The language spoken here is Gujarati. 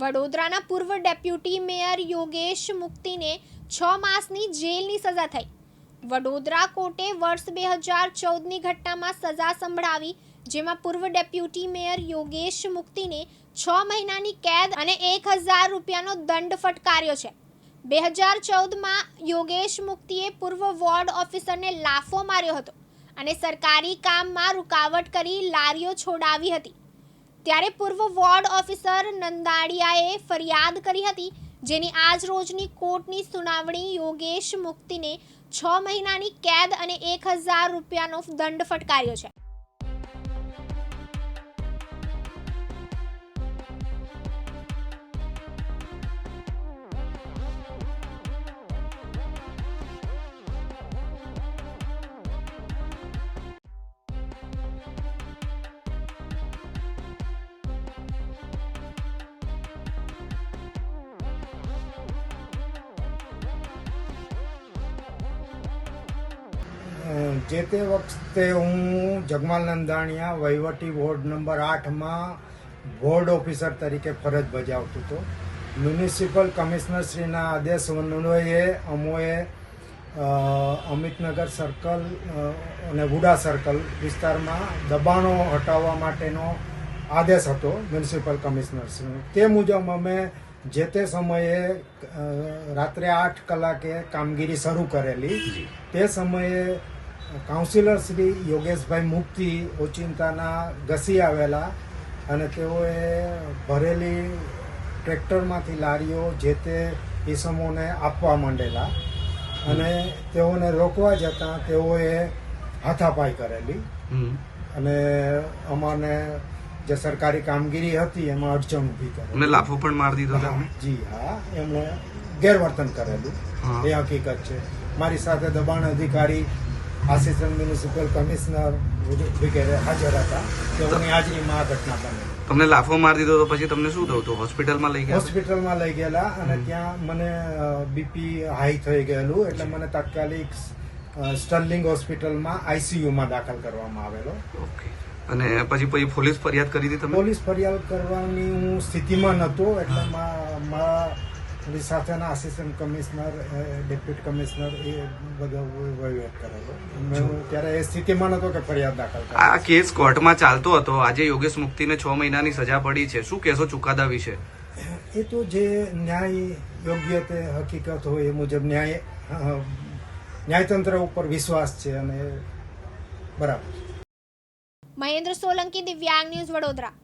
વડોદરાના પૂર્વ ડેપ્યુટી મેયર યોગેશ મુક્તિને છ માસની જેલની સજા થઈ. વડોદરા કોર્ટે વર્ષ બે હજાર ચૌદની ઘટનામાં સજા સંભળાવી, જેમાં પૂર્વ ડેપ્યુટી મેયર યોગેશ મુક્તિને છ મહિનાની કેદ અને એક હજાર રૂપિયાનો દંડ ફટકાર્યો છે. બે હજાર ચૌદમાં યોગેશ મુક્તિએ પૂર્વ વોર્ડ ઓફિસરને લાફો માર્યો હતો અને સરકારી કામમાં રૂકાવટ કરી લારીઓ છોડાવી હતી. ત્યારે પૂર્વ વોર્ડ ઓફિસર નંદાડિયાએ ફરિયાદ કરી હતી, જેની આજ રોજની કોર્ટની સુનાવણી યોગેશ મુક્તિને છ મહિનાની કેદ અને એક હજાર રૂપિયાનો દંડ ફટકાર્યો છે. જે તે વખતે હું જગમાલ નંદાણીયા વહીવટી વોર્ડ નંબર આઠમાં વોર્ડ ઓફિસર તરીકે ફરજ બજાવતો હતો. મ્યુનિસિપલ કમિશનરશ્રીના આદેશ અન્વયે અમોએ અમિતનગર સર્કલ અને વુડા સર્કલ વિસ્તારમાં દબાણો હટાવવા માટેનો આદેશ હતો મ્યુનિસિપલ કમિશનરશ્રીનો તે મુજબ અમે જે તે સમયે રાત્રે આઠ કલાકે કામગીરી શરૂ કરેલી. તે સમયે કાઉન્સિલર શ્રી યોગેશભાઈ મુક્તિ ઓચિંતાના ઘસી આવેલા અને તેઓએ ભરેલી ટ્રેક્ટરમાંથી લારીઓ જે તે ઈસમોને આપવા માંડેલા અને તેઓને રોકવા જતાં તેઓએ હાથાપાઈ કરેલી. અને અમારને જે સરકારી કામગીરી હતી એમાં અડચણ ઊભી કરી લાફો પણ મારી દીધો જી હા. એમણે ગેરવર્તન કરેલું. એ હકીકત છે. મારી સાથે દબાણ અધિકારી આસિસ્ટન્ટ મ્યુનિસિપલ કમિશનર વગેરે હાજર હતા તેઓની હાજરીમાં આ ઘટના બની. તમને લાફો મારી દીધો તો પછી તમને શું થયું? હતું હોસ્પિટલમાં લઈ ગયા? હોસ્પિટલમાં લઈ ગયેલા અને ત્યાં મને બીપી હાઈ થઈ ગયેલું એટલે મને તાત્કાલિક સ્ટર્લિંગ હોસ્પિટલમાં આઈસીયુમાં દાખલ કરવામાં આવેલો. ઓકે. અને પછી પછી પોલીસ ફરિયાદ કરી હતી તમે પોલીસ ફરિયાદ કરવાની હું સ્થિતિમાં નહોતો એટલે મા- મારા મારી સાથેના આસિસ્ટન્ટ કમિશનર ડેપ્યુટી કમિશનર એ બધો વહીવટ કરેલો મેં ત્યારે એ સ્થિતિમાં નતો કે ફરિયાદ દાખલ આ કેસ કોર્ટમાં ચાલતો હતો. આજે યોગેશ મુક્તિને છ મહિનાની સજા પડી છે. શું કહેશો ચુકાદા વિશે? એ તો જે ન્યાય યોગ્ય તે હકીકત હોય એ મુજબ ન્યાય ન્યાયતંત્ર ઉપર વિશ્વાસ છે અને બરાબર મહેન્દ્ર સોલંકી દિવ્યાંગ ન્યૂઝ વડોદરા.